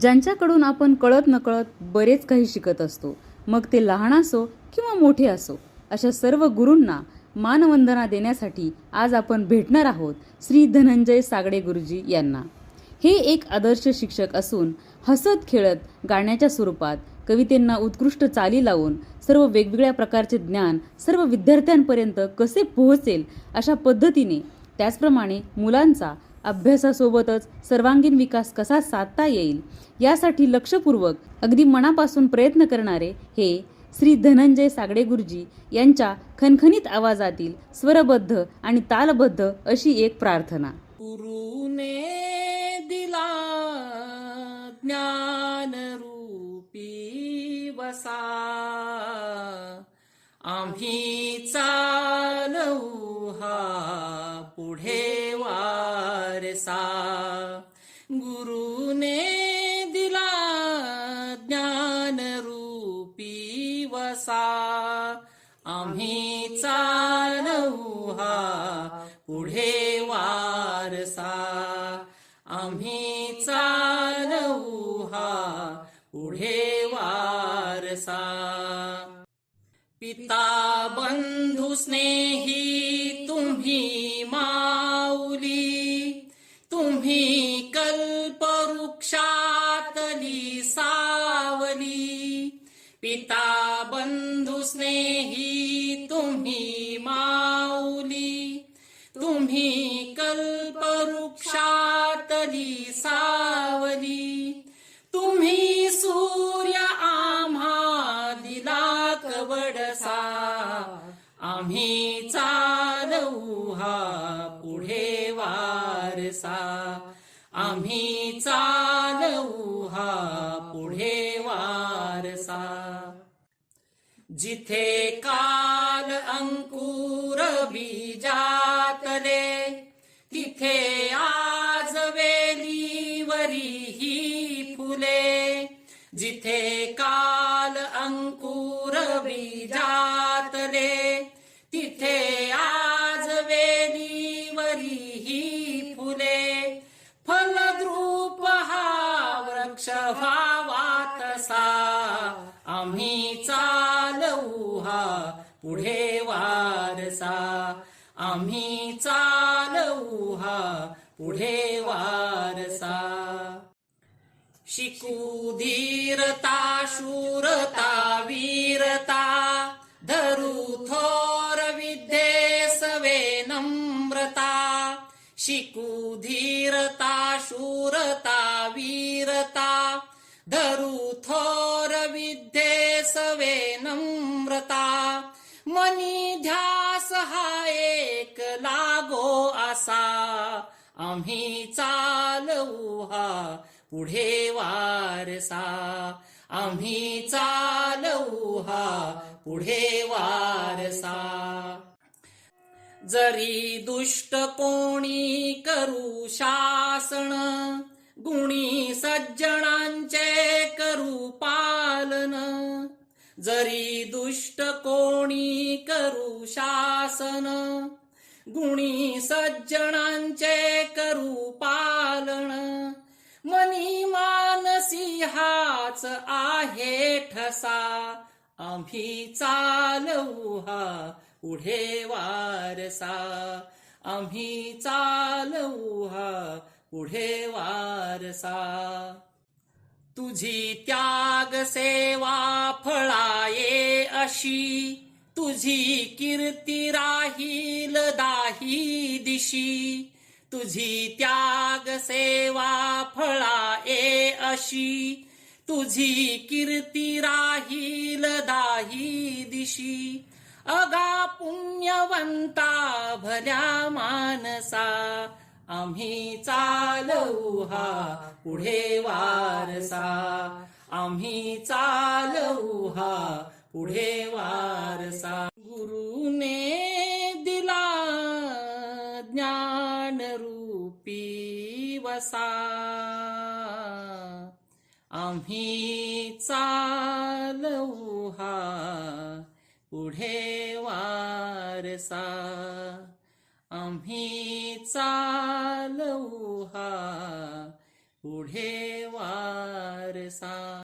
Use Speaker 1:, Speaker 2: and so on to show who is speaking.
Speaker 1: ज्यांच्याकडून आपण कळत नकळत बरेच काही शिकत असतो मग ते लहान असो किंवा मोठे असो अशा सर्व गुरूंना मानवंदना देण्यासाठी आज आपण भेटणार आहोत श्री धनंजय सागडे गुरुजी यांना. हे एक आदर्श शिक्षक असून हसत खेळत गाण्याच्या स्वरूपात कवितेंना उत्कृष्ट चाली लावून सर्व वेगवेगळ्या प्रकारचे ज्ञान सर्व विद्यार्थ्यांपर्यंत कसे पोहोचेल अशा पद्धतीने त्याचप्रमाणे मुलांचा अभ्यासासोबतच सर्वांगीण विकास कसा साधता येईल यासाठी लक्षपूर्वक अगदी मनापासून प्रयत्न करणारे हे श्री धनंजय सागडे गुरुजी यांच्या खनखनीत आवाजातील स्वरबद्ध आणि तालबद्ध अशी एक प्रार्थना.
Speaker 2: गुरुने दिला ज्ञान रूपी वसा. आम्ही ऐसा गुरुने दिला ज्ञान रूपी वसा। आम्ही चालू हा पुढे वारसा। आम्ही चालू हा पुढे वारसा। पिता बंधू स्नेही तुम्ही माऊली। तुम्ही कल्पवृक्षातली सावली पिता बंधू स्नेही तुम्ही माऊली. तुम्ही कल्पवृक्षातली सावली तुम्ही सूर्य आम्हा दिला कवडसा. आम्ही चालवू हा वारसा आम्ही चालवू हा पुढे वारसा. जिथे काल अंकुर बीजातले तिथे आज वेलीवरी ही फुले. जिथे काल अंकुर बीजातले तिथे आम्ही चालवू हा पुढे वारसा. आम्ही चालवू हा पुढे वारसा. शिकू धीरता शूरता वीरता धरू थोर विद्येसवे नम्रता. शिकू धीरता शूरता वीरता धरू थोर नम्रता। मनी ध्यास हा एक लागो असा आम्ही चालवू हा पुढे वारसा। आम्ही चालवू हा पुढे वारसा। जरी दुष्ट कोणी करू शासन गुणी सज्जना जरी दुष्ट कोणी करू शासन गुणी सज्जनांचे करू पालन. मनी मानसी हाच आहे ठसा आम्ही चालवू हा पुढे वारसा. आम्ही चालवू हा पुढे वारसा. तुझी त्याग सेवा फळाये अशी. तुझी कीर्ती राहील दाही दिशी. तुझी त्याग सेवा फळाये अशी. तुझी कीर्ती राहील दाही दिशी. अगा पुण्यवंता भल्या मानसा. आम्ही चालवू हा पुढे वारसा. आम्ही चालवू हा पुढे वारसा. गुरुने दिला ज्ञान रूपी वसा. आम्ही चालवू हा पुढे वारसा. आम्ही चालवू हा पुढे वारसा.